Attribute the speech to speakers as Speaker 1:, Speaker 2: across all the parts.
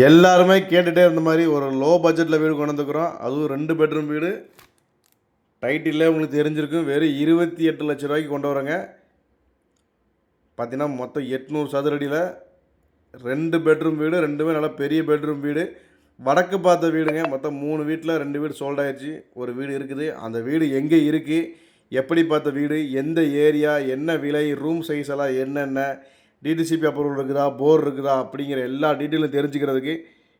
Speaker 1: எல்லாருமே கேட்டுகிட்டே இருந்த மாதிரி ஒரு லோ பட்ஜெட்டில் வீடு கொண்டு வந்துக்கிறோம். அதுவும் ரெண்டு பெட்ரூம் வீடு. டைட்டிலே உங்களுக்கு தெரிஞ்சிருக்கும் வெறும் இருபத்தி எட்டு லட்ச ரூபாய்க்கு கொண்டு வரோங்க பார்த்தீங்கன்னா மொத்தம் எட்நூறு சதுரடியில் ரெண்டு பெட்ரூம் வீடு ரெண்டுமே நல்லா பெரிய பெட்ரூம் வீடு. வடக்கு பார்த்த வீடுங்க. மொத்தம் மூணு வீட்டில் ரெண்டு வீடு சோல்ட் ஆயிடுச்சு ஒரு வீடு இருக்குது. அந்த வீடு எங்கே இருக்குது எப்படி பார்த்த வீடு? எந்த ஏரியா என்ன விலை? ரூம் சைஸ் எல்லாம் என்னென்ன? டிடிசிபி அப்ரூவல் இருக்குதா? போர் இருக்குதா? அப்படிங்கிற எல்லா டீட்டெயிலும் தெரிஞ்சுக்கிறதுக்கு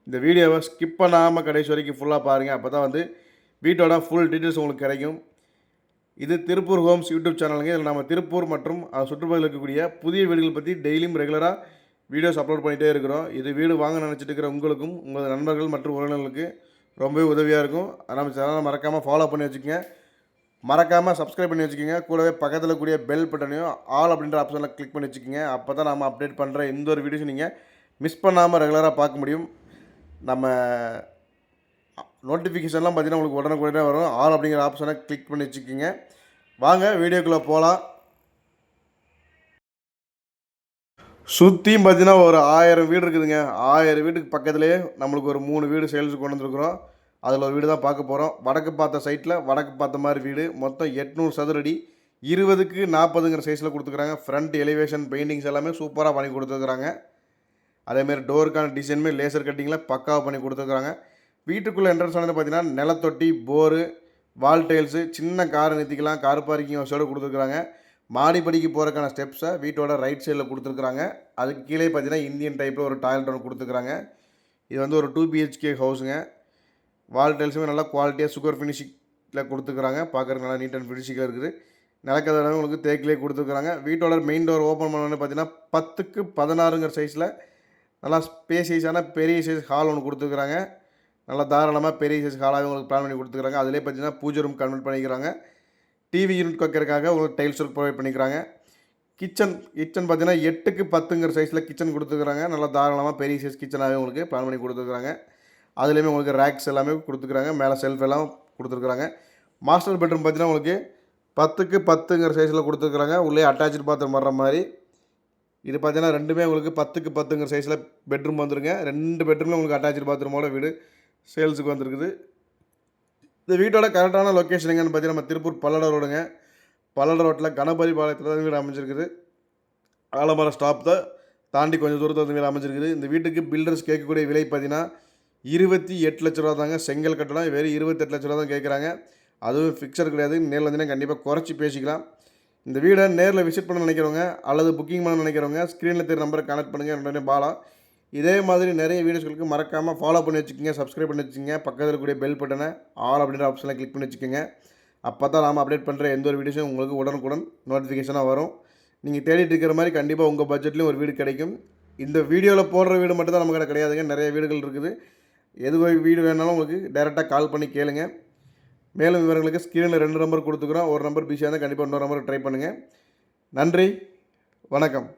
Speaker 1: இந்த வீடியோவை ஸ்கிப் பண்ணாமல் கடைசி வரைக்கும் ஃபுல்லாக பாருங்கள் அப்போ தான் வந்து வீட்டோட ஃபுல் டீட்டெயில்ஸ் உங்களுக்கு கிடைக்கும். இது திருப்பூர் ஹோம்ஸ் யூடியூப் சேனலுங்க இதில் நம்ம திருப்பூர் மற்றும் அது சுற்றுப்பகுதியில் இருக்கக்கூடிய புதிய வீடுகள் பற்றி டெய்லியும் ரெகுலராக வீடியோஸ் அப்லோட் பண்ணிகிட்டே இருக்கிறோம். இது வீடு வாங்க நினச்சிட்டு இருக்கிற உங்களுக்கும் உங்களது நண்பர்கள் மற்றும் உறவினர்களுக்கு ரொம்பவே உதவியாக இருக்கும். அதை நம்ம சேனலை மறக்காமல் ஃபாலோ பண்ணி வச்சுக்கோங்க. மறக்காமல் சப்ஸ்கிரைப் பண்ணி வச்சுக்கோங்க. கூடவே பக்கத்தில் கூடிய பெல் பட்டனையும் ஆல் அப்படின்ற ஆப்ஷனில் கிளிக் பண்ணி வச்சுக்கோங்க. அப்போ தான் நம்ம அப்டேட் பண்ணுற எந்த ஒரு வீடியோஸும் நீங்கள் மிஸ் பண்ணாமல் ரெகுலராக பார்க்க முடியும். நம்ம நோட்டிஃபிகேஷன்லாம் பார்த்தீங்கன்னா உங்களுக்கு உடனுக்குடனே வரும். ஆல் அப்படிங்கிற ஆப்ஷனை கிளிக் பண்ணி வச்சுக்கோங்க. வாங்க வீடியோக்குள்ளே போகலாம் சுற்றியும் பார்த்தீங்கன்னா ஒரு ஆயிரம் வீடு இருக்குதுங்க. ஆயிரம் வீட்டுக்கு பக்கத்துலேயே நம்மளுக்கு ஒரு மூணு வீடு சேல்ஸுக்கு கொண்டு வந்துருக்குறோம். அதில் ஒரு வீடு தான் பார்க்க போகிறோம். வடக்கு பார்த்த சைட்டில் வடக்கு பார்த்த மாதிரி வீடு. மொத்தம் எட்நூறு சதுரடி. இருபதுக்கு நாற்பதுங்கிற சைஸில் கொடுத்துக்குறாங்க ஃப்ரண்ட் எலிவேஷன் பெயிண்டிங்ஸ் எல்லாமே சூப்பராக பண்ணி கொடுத்துருக்குறாங்க. அதேமாரி டோருக்கான டிசைனுமே லேசர் கட்டிங்கில் பக்காவாக பண்ணி கொடுத்துருக்குறாங்க. வீட்டுக்குள்ளே என்ட்ரன்ஸ் ஆனது பார்த்தீங்கன்னா நிலத்தொட்டி போரு வால் டைல்ஸு சின்ன கார் நிறுத்திக்கலாம். கார் பார்க்கிங் வசதியோடு கொடுத்துருக்குறாங்க. மாடிப்படிக்கு போகிறக்கான ஸ்டெப்ஸை வீட்டோட ரைட் சைடில் கொடுத்துருக்குறாங்க. அதுக்கு கீழே பார்த்தீங்கன்னா இந்தியன் டைப்பில் ஒரு டாய்லெட் ஒன்று கொடுத்துருக்குறாங்க. இது வந்து ஒரு டூ பிஹெச்கே ஹவுஸுங்க வால் டைல்ஸுமே நல்லா குவாலிட்டியாக சுகர் ஃபினிஷிங்கில் கொடுத்துக்கிறாங்க. பார்க்குறதுக்கு நல்லா நீட் அண்ட் ஃபினிஷிங்காக இருக்குது. நிலக்கதெல்லாம் உங்களுக்கு தேக்கிலே கொடுத்துருக்குறாங்க வீட்டோட மெயின் டோர் ஓப்பன் பண்ணோன்னு பார்த்தீங்கன்னா பத்துக்கு பதினாறுங்கிற சைஸில் நல்லா ஸ்பேசியஸான பெரிய சைஸ் ஹால் ஒன்று கொடுத்துருக்குறாங்க நல்லா தாராளமாக பெரிய சைஸ் ஹாலாகவே உங்களுக்கு பிளான் பண்ணி கொடுத்துருக்காங்க அதிலே பார்த்தீங்கன்னா பூஜை ரூம் கன்வெர்ட் பண்ணிக்கிறாங்க. டிவி யூனிட் வைக்கிறதுக்காக உங்களுக்கு டைல்ஸ் ஒர்க் ப்ரொவைட் பண்ணிக்கிறாங்க. கிச்சன் கிச்சன் பார்த்தீங்கன்னா எட்டுக்கு பத்துங்கிற சைஸில் கிச்சன் கொடுத்துருக்குறாங்க நல்லா தாராளமாக பெரிய சைஸ் கிச்சனாகவே உங்களுக்கு பிளான் பண்ணி கொடுத்துருக்குறாங்க அதுலேயுமே உங்களுக்கு ரேக்ஸ் எல்லாமே கொடுத்துருக்குறாங்க மேலே செல்ஃப் எல்லாம் கொடுத்துருக்குறாங்க. மாஸ்டர் பெட்ரூம் பார்த்தீங்கன்னா உங்களுக்கு பத்துக்கு பத்துங்கிற சைஸில் கொடுத்துருக்குறாங்க. உள்ளே அட்டாச்சு பாத்ரூம் வர்ற மாதிரி. இது பார்த்தீங்கன்னா ரெண்டுமே உங்களுக்கு பத்துக்கு பத்துங்கிற சைஸில் பெட்ரூம் வந்துருங்க. ரெண்டு பெட்ரூமில் உங்களுக்கு அட்டாச்சு பாத்ரூமோட வீடு சேல்ஸுக்கு வந்திருக்குது. இந்த வீட்டோட கரெக்டான லொக்கேஷன் எங்கன்னு பார்த்தீங்கன்னா நம்ம திருப்பூர் பல்லட ரோடுங்க. பல்லட ரோட்டில் கணபதி பாளையத்தில் தான் வீடு அமைஞ்சிருக்குது. ஆலமரம் ஸ்டாப் தான் தாண்டி கொஞ்சம் தூரத்தில் வந்து வீடு அமைஞ்சிருக்குது. இந்த வீட்டுக்கு பில்டர்ஸ் கேட்கக்கூடிய விலை பார்த்தீங்கன்னா இருபத்தி எட்டு லட்ச ரூபா தாங்க செங்கல் கட்டணம் வெறும் இருபத்தெட்டு லட்ச ரூபா தான் கேட்குறாங்க. அதுவும் ஃபிக்ஸர் கிடையாது. நேரில் வந்தீங்கன்னா கண்டிப்பாக குறைச்சி பேசிக்கலாம். இந்த வீடை நேரில் விசிட் பண்ண நினைக்கிறவங்க அல்லது புக்கிங் பண்ண நினைக்கிறவங்க ஸ்க்ரீனில் தெரிய நம்பரை கனெக்ட் பண்ணுங்கள் ரெண்டு பாலா இதே மாதிரி நிறைய வீடியோஸ்களுக்கு மறக்காமல் ஃபாலோ பண்ணி வச்சுக்கோங்க சப்ஸ்கிரைப் பண்ணி வச்சுக்கோங்க. பக்கத்தில் கூடிய பெல் பட்டனை ஆல் அப்படின்ற ஆப்ஷனில் கிளிக் பண்ணி வச்சுக்கோங்க. அப்போ தான் நாம் அப்டேட் பண்ணுற எந்த ஒரு வீடியோஸும் உங்களுக்கு உடனுக்குடன் நோட்டிஃபிகேஷனாக வரும். நீங்கள் தேடிட்டு இருக்கிற மாதிரி கண்டிப்பாக உங்கள் பட்ஜெட்லேயும் ஒரு வீடு கிடைக்கும். இந்த வீடியோவில் போடுற வீடு மட்டும் தான் நம்மக்கிட்ட கிடையாதுங்க. நிறைய வீடுகள் இருக்குது. எது வீடு வேணாலும் உங்களுக்கு டைரெக்டாக கால் பண்ணி கேளுங்க. மேலும் விவரங்களுக்கு ஸ்க்ரீனில் ரெண்டு நம்பர் கொடுத்துக்குறோம். ஒரு நம்பர் பிஸியாக இருந்தால் கண்டிப்பாக இன்னொரு நம்பர் ட்ரை பண்ணுங்கள் நன்றி. வணக்கம்.